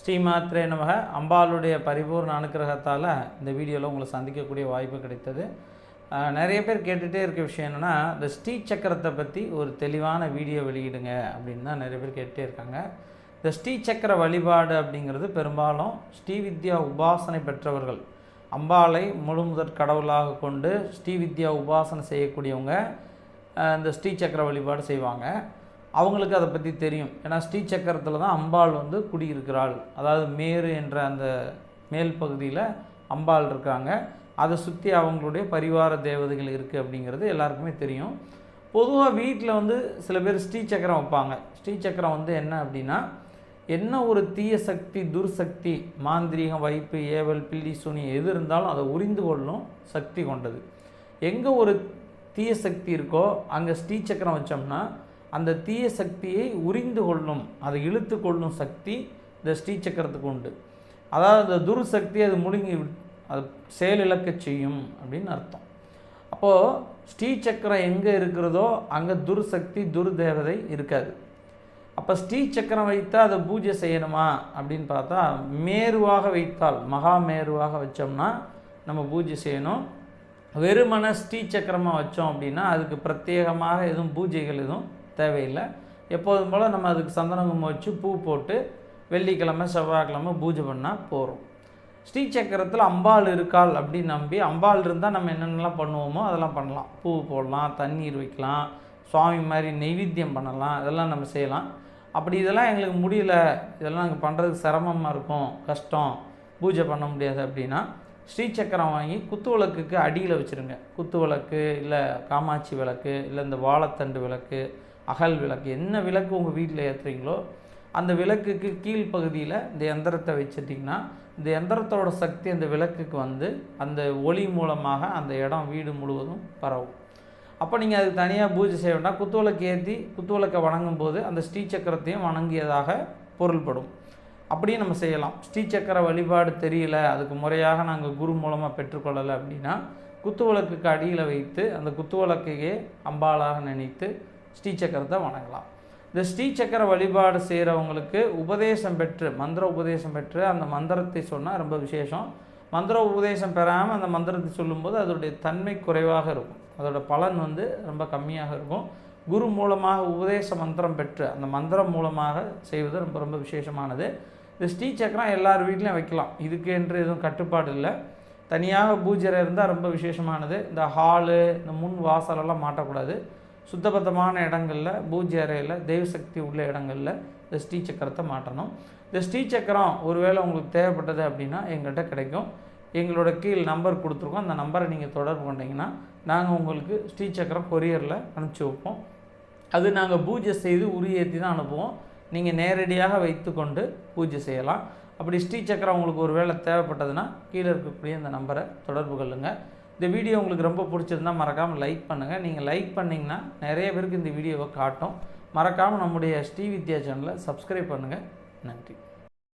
ஸ்ரீமாத்ரே நமக. அம்பாளுடைய பரிபூர்ண அனுக்கிரகத்தால் இந்த வீடியோவில் உங்களை சந்திக்கக்கூடிய வாய்ப்பு கிடைத்தது. நிறைய பேர் கேட்டுகிட்டே இருக்க விஷயம் என்னென்னா இந்த ஸ்ரீ சக்கரத்தை பற்றி ஒரு தெளிவான வீடியோ வெளியிடுங்க அப்படின்னு தான் நிறைய பேர் கேட்டுகிட்டே இருக்காங்க. இந்த ஸ்ரீ சக்கர வழிபாடு அப்படிங்கிறது பெரும்பாலும் ஸ்ரீ வித்யா உபாசனை பெற்றவர்கள் அம்பாளை முழு முதற் கடவுளாக கொண்டு ஸ்ரீவித்யா உபாசனை செய்யக்கூடியவங்க இந்த ஸ்ரீ சக்கர வழிபாடு செய்வாங்க. அவங்களுக்கு அதை பற்றி தெரியும். ஏன்னா ஸ்ரீ சக்கரத்தில் தான் அம்பாள் வந்து குடியிருக்கிறாள். அதாவது மேரு என்ற அந்த மேல் பகுதியில் அம்பாள் இருக்காங்க. அதை சுற்றி அவங்களுடைய பரிவார தேவதைகள் இருக்குது அப்படிங்கிறது எல்லாருக்குமே தெரியும். பொதுவாக வீட்டில் வந்து சில பேர் ஸ்ரீ சக்கரம் வைப்பாங்க. ஸ்ரீ சக்கரம் வந்து என்ன அப்படின்னா என்ன ஒரு தீய சக்தி துர்சக்தி மாந்திரீகம் வைப்பு ஏவல் பில்லி சுனி எது இருந்தாலும் அதை உரிந்து கொள்ளும் சக்தி கொண்டது. எங்கே ஒரு தீய சக்தி இருக்கோ அங்கே ஸ்ரீ சக்கரம் வச்சோம்னா அந்த தீய சக்தியை உரிந்து கொள்ளும் அதை இழுத்து கொள்ளும் சக்தி இந்த ஸ்ரீ சக்கரத்துக்கு உண்டு. அதாவது அந்த துர்சக்தி அது முழுங்கி விட்- அது செயலிழக்க செய்யும் அப்படின்னு அர்த்தம். அப்போது ஸ்ரீ சக்கரம் எங்கே இருக்கிறதோ அங்கே துர்சக்தி துர்தேவதை இருக்காது. அப்போ ஸ்ரீ சக்கரம் வைத்தால் அதை பூஜை செய்யணுமா அப்படின்னு பார்த்தா மேருவாக வைத்தால் மகா மேருவாக வச்சோம்னா நம்ம பூஜை செய்யணும். வெறுமன ஸ்ரீ சக்கரமாக வச்சோம் அப்படின்னா அதுக்கு பிரத்யேகமாக எதுவும் பூஜைகள் எதுவும் தேவையில்லை. எப்போதும் போல் நம்ம அதுக்கு சந்தன வச்சு பூ போட்டு வெள்ளிக்கிழமை செவ்வாய்க்கிழமை பூஜை பண்ணால் போகிறோம் ஸ்ரீ சக்கரத்தில் அம்பாள் இருக்காள் அப்படின்னு நம்பி அம்பாள் இருந்தால் நம்ம என்னென்னலாம் பண்ணுவோமோ அதெல்லாம் பண்ணலாம். பூ போடலாம் தண்ணீர் வைக்கலாம் சுவாமி மாதிரி நெய்வேத்தியம் பண்ணலாம் இதெல்லாம் நம்ம செய்யலாம். அப்படி இதெல்லாம் எங்களுக்கு முடியல. இதெல்லாம் நாங்கள் பண்ணுறதுக்கு சிரமமாக இருக்கும் கஷ்டம். பூஜை பண்ண முடியாது அப்படின்னா ஸ்ரீ சக்கரம் வாங்கி குத்து விளக்குக்கு அடியில் வச்சுருங்க. குத்து விளக்கு இல்லை காமாட்சி விளக்கு இல்லை இந்த வாழைத்தண்டு விளக்கு அகல் விளக்கு. என்ன விளக்கு உங்கள் வீட்டில் ஏற்றுறீங்களோ அந்த விளக்குக்கு கீழ்ப்பகுதியில் இந்த எந்திரத்தை வச்சுட்டிங்கன்னா இந்த எந்திரத்தோட சக்தி அந்த விளக்குக்கு வந்து அந்த ஒளி மூலமாக அந்த இடம் வீடு முழுவதும் பரவும். அப்போ நீங்கள் அதுக்கு தனியாக பூஜை செய்ய வேண்டாம். குத்துவிளக்கு ஏற்றி குத்துவிளக்கை வணங்கும் போது அந்த ஸ்ரீ சக்கரத்தையும் வணங்கியதாக பொருள்படும். அப்படியே நம்ம செய்யலாம். ஸ்ரீ சக்கர வழிபாடு தெரியல அதுக்கு முறையாக நாங்கள் குரு மூலமாக பெற்றுக்கொள்ளலை அப்படின்னா குத்துவிளக்குக்கு அடியில் வைத்து அந்த குத்துவிளக்கையே அம்பாளாக நினைத்து ஸ்ரீ சக்கரத்தை வணங்கலாம். இந்த ஸ்ரீ சக்கர வழிபாடு செய்கிறவங்களுக்கு உபதேசம் பெற்று மந்திர உபதேசம் பெற்று அந்த மந்திரத்தை சொன்னால் ரொம்ப விசேஷம். மந்திர உபதேசம் பெறாமல் அந்த மந்திரத்தை சொல்லும்போது அதோடைய தன்மை குறைவாக இருக்கும். அதோட பலன் வந்து ரொம்ப கம்மியாக இருக்கும். குரு மூலமாக உபதேச மந்திரம் பெற்று அந்த மந்திரம் மூலமாக செய்வது ரொம்ப ரொம்ப விசேஷமானது. இந்த ஸ்ரீ சக்கரம் எல்லார் வீட்லையும் வைக்கலாம். இதுக்கு என்று எதுவும் கட்டுப்பாடு இல்லை. தனியாக பூஜை இருந்தால் ரொம்ப விசேஷமானது. இந்த ஹாலு இந்த முன் வாசலெல்லாம் மாட்டக்கூடாது. சுத்தபத்தமான இடங்களில் பூஜை அறையில் தெய்வசக்தி உள்ள இடங்களில் இந்த ஸ்ரீ சக்கரத்தை மாட்டணும். இந்த ஸ்ரீ சக்கரம் ஒருவேளை உங்களுக்கு தேவைப்பட்டது அப்படின்னா எங்கள்கிட்ட கிடைக்கும். எங்களோட கீழ் நம்பர் கொடுத்துருக்கோம். அந்த நம்பரை நீங்கள் தொடர்பு கொண்டீங்கன்னா நாங்கள் உங்களுக்கு ஸ்ரீ சக்கரம் கொரியரில் அனுப்பிச்சி வைப்போம். அது நாங்கள் பூஜை செய்து உரியேற்றி தான் அனுப்புவோம். நீங்கள் நேரடியாக வைத்துக்கொண்டு பூஜை செய்யலாம். அப்படி ஸ்ரீ சக்கரம் உங்களுக்கு ஒரு வேளை தேவைப்பட்டதுன்னா கீழே இருக்கக்கூடிய அந்த நம்பரை தொடர்பு கொள்ளுங்கள் இந்த வீடியோ உங்களுக்கு ரொம்ப பிடிச்சிருந்தால் மறக்காமல் லைக் பண்ணுங்கள் நீங்கள் லைக் பண்ணிங்கன்னா நிறைய பேருக்கு இந்த வீடியோவை காட்டும். மறக்காமல் நம்முடைய ஸ்ரீ வித்யா சேனலை சப்ஸ்கிரைப் பண்ணுங்கள் நன்றி.